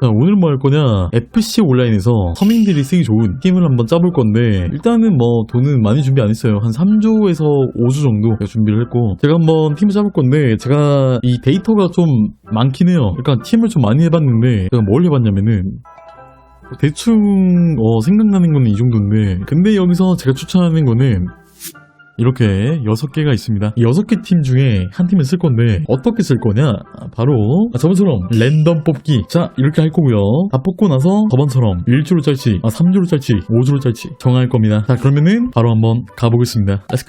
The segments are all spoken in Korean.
자, 오늘 뭐 할 거냐? FC 온라인에서 서민들이 쓰기 좋은 팀을 한번 짜볼 건데, 일단은 뭐 돈은 많이 준비 안 했어요. 한 3조에서 5조 정도 준비를 했고, 제가 한번 팀을 짜볼 건데, 제가 이 데이터가 좀 많긴 해요. 그러니까 팀을 좀 많이 해봤는데, 제가 뭘 해봤냐면은, 대충 어, 생각나는 거는 이 정도인데, 근데 여기서 제가 추천하는 거는 이렇게 여섯 개가 있습니다. 이 여섯 개팀 중에 한 팀을 쓸 건데 어떻게 쓸 거냐? 아, 바로 아, 저번처럼 랜덤 뽑기. 자 이렇게 할 거고요. 다 뽑고 나서 저번처럼 1주로 짤지, 아 3주로 짤지, 5주로 짤지 정할 겁니다. 자 그러면은 바로 한번 가보겠습니다. Let's.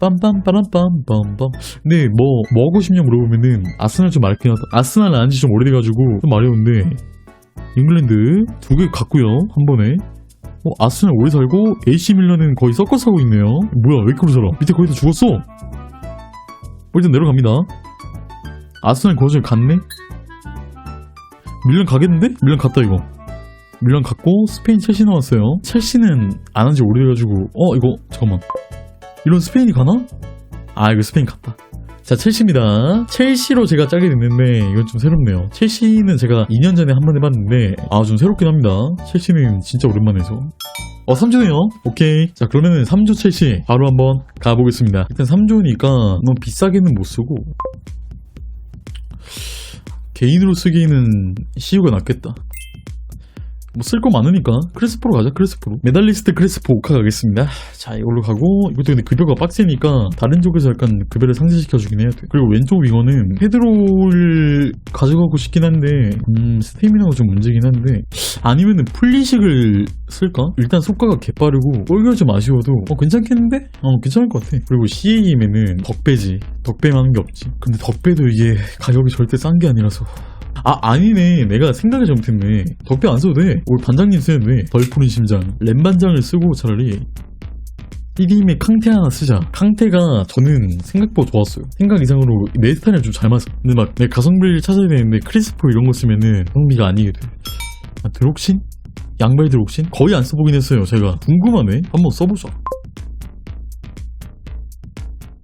빰빰빠람빰빰빰 근데 뭐, 뭐 하고 싶냐 물어보면은 아스날 좀 많긴 하다 아스날 안지 좀 오래돼가지고 좀 마려운데 잉글랜드 두개 갖고요 한 번에 어, 아스날 오래 살고 AC 밀런은 거의 섞어 사고 있네요. 뭐야, 왜 살아? 밑에 다 죽었어. 뭐 일단 내려갑니다. 아스날 그 와중에 갔네? 밀런 가겠는데? 밀런 갔다 이거. 밀런 갔고 스페인 첼시 나왔어요. 첼시는 안 한 지 오래돼가지고 어 이거 잠깐만. 이런 스페인이 가나? 아 이거 스페인 갔다. 자, 첼시입니다. 첼시로 제가 짜게 됐는데, 이건 좀 새롭네요. 첼시는 제가 2년 전에 한 번 해봤는데, 아, 좀 새롭긴 합니다. 첼시는 진짜 오랜만에 해서. 어, 3조네요. 오케이. 자, 그러면은 3조 첼시 바로 한번 가보겠습니다. 일단 3조니까 너무 비싸게는 못 쓰고, 개인으로 쓰기에는 CU가 낫겠다. 뭐 쓸 거 많으니까 크레스포로 가자 크레스포로. 메달리스트 크레스포 오카 가겠습니다. 자 이걸로 가고 이것도 근데 급여가 빡세니까 다른 쪽에서 약간 급여를 상쇄시켜 주긴 해야 돼. 그리고 왼쪽 윙어는 페드로를 가져가고 싶긴 한데 음 스태미나가 좀 문제긴 한데 아니면은 플리식을 쓸까? 일단 속가가 개빠르고 골결 좀 아쉬워도 어 괜찮겠는데? 어 괜찮을 것 같아. 그리고 CA임에는 덕배지. 덕배만 하는 게 없지. 근데 덕배도 이게 가격이 절대 싼 게 아니라서 아 아니네. 내가 생각을 잘못했네 덕배 안 써도 돼. 올 반장님 쓰면 돼덜 푸른 심장. 램 반장을 쓰고 차라리 1임에 캉테 하나 쓰자. 캉테가 저는 생각보다 좋았어요. 생각 이상으로 내 스타일이랑 좀잘 맞아. 근데 막 내 가성비를 찾아야 되는데 크리스포 이런 거 쓰면은 가성비가 아니게 돼. 아, 드록신? 양발 드록신? 거의 안 써보긴 했어요 제가. 궁금하네. 한번 써보자.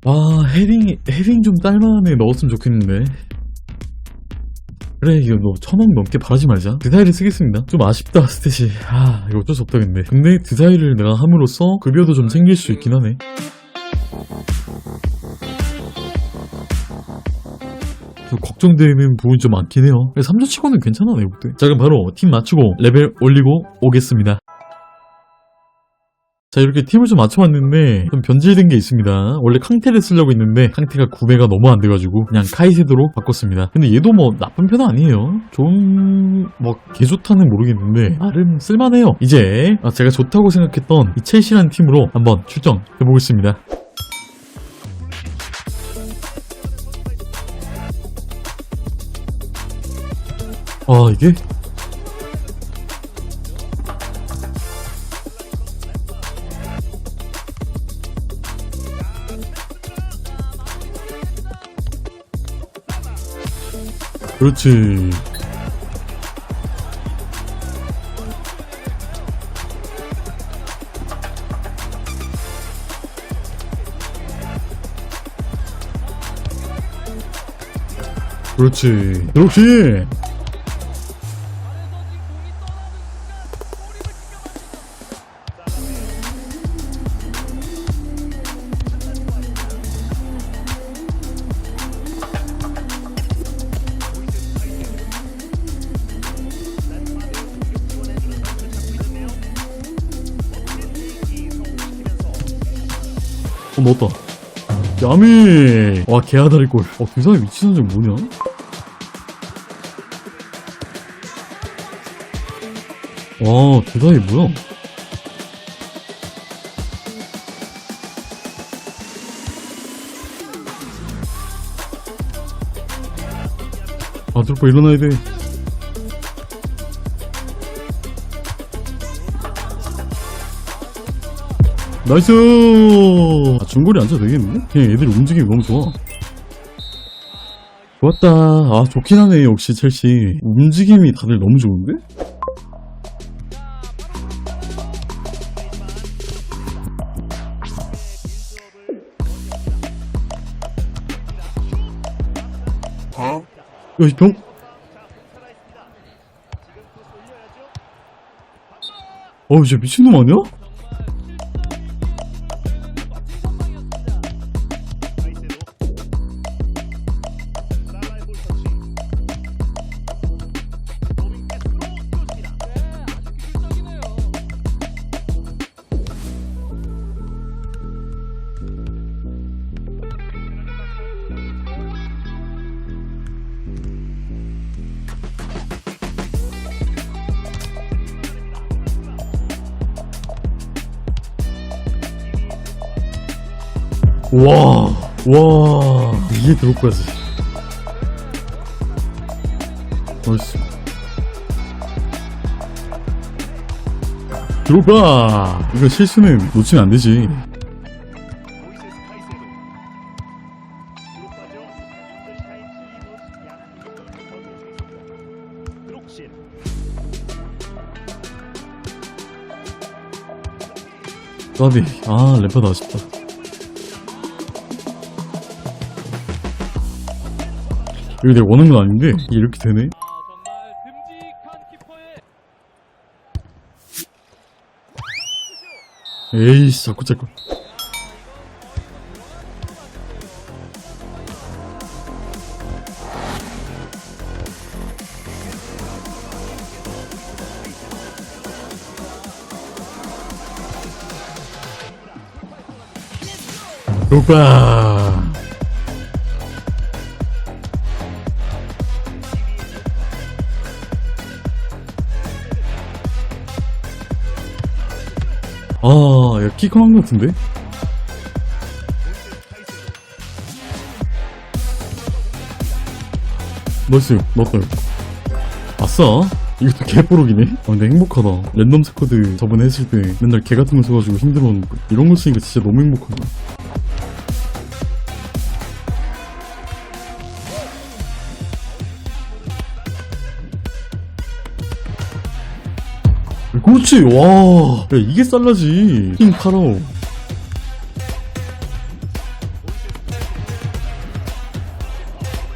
아 헤딩 헤딩 좀 딸만한 애 넣었으면 좋겠는데 그래 이거 너 천원 넘게 바라지 말자. 드사이를 쓰겠습니다. 좀 아쉽다 스탯이 아 이거 어쩔 수 없다 근데. 근데 드사이를 내가 함으로써 급여도 좀 생길 수 있긴 하네. 좀 걱정되는 부분이 좀 많긴 해요. 3조 치고는 괜찮아 내가 볼때 자 그럼 바로 팀 맞추고 레벨 올리고 오겠습니다 자 이렇게 팀을 좀 맞춰봤는데 좀 변질된 게 있습니다. 원래 캉테를 쓰려고 했는데 캉테가 구매가 너무 안 돼가지고 그냥 카이세드로 바꿨습니다. 근데 얘도 뭐 나쁜 편은 아니에요. 좋은 뭐 개좋다는 모르겠는데 나름 쓸만해요. 이제 아, 제가 좋다고 생각했던 이 첼시라는 팀으로 한번 출정해보겠습니다. 아 이게 그렇지. 그렇지. 그렇지. 넣었다. 야미! 와, 개하다리골. 어, 그 사람 위치 선정 뭐냐? 와, 대사이 뭐야? 아, 드롭바 일어나야 돼. 나이스! 아, 중거리 앉아도 되겠는데? 그냥 애들 움직임이 너무 좋아. 좋았다. 아, 좋긴 하네, 역시 첼시. 움직임이 다들 너무 좋은데? 어? 여기 병? 어, 이제 미친놈 아니야? 와, 와, 이게 드롭까지. 나이스. 드롭바! 이거 실수는 놓치면 안 되지. 까비. 아, 램파드 아쉽다. 이거 내가 원하는 건 아닌데, 이게 이렇게 되네? 에이씨, 자꾸 자꾸. 오빠. 강한 것 같은데? 나이스, 나왔다. 아싸. 이것도 개뽀록이네? 아, 근데 행복하다. 랜덤 스쿼드 저번에 했을 때 맨날 개 같은 거 써가지고 힘들었는데. 이런 거 쓰니까 진짜 너무 행복하다. 그렇지, 와. 야, 이게 쌀라지. 킹 카라오.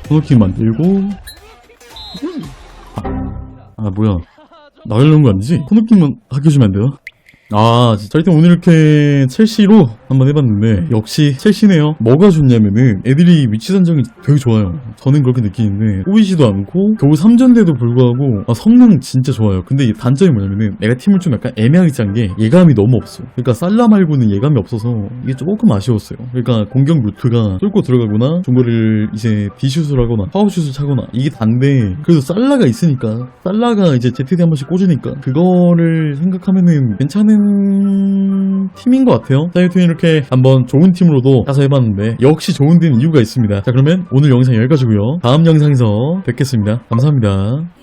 코너킹 만들고. 아, 아, 뭐야. 나가려는 거 아니지? 코너킹만 아껴주면 안 되나? 아, 진짜 일단 오늘 이렇게 첼시로 한번 해봤는데 역시 첼시네요. 뭐가 좋냐면은 애들이 위치 선정이 되게 좋아요. 저는 그렇게 느끼는데 꼬이지도 않고 겨우 3전대도 불구하고 아, 성능 진짜 좋아요. 근데 이 단점이 뭐냐면은 내가 팀을 좀 약간 애매하게 짠 게 예감이 너무 없어. 그러니까 살라 말고는 예감이 없어서 이게 조금 아쉬웠어요. 그러니까 공격 루트가 뚫고 들어가거나 중거리를 이제 디슛을 하거나 파워슛을 차거나 이게 단데 그래도 살라가 있으니까 살라가 이제 ZD 한 번씩 꽂으니까 그거를 생각하면은 괜찮은 팀인 것 같아요. 자, 여튼 이렇게 한번 좋은 팀으로도 가서 해봤는데 역시 좋은 데는 이유가 있습니다. 자, 그러면 오늘 영상 여기까지고요. 다음 영상에서 뵙겠습니다. 감사합니다.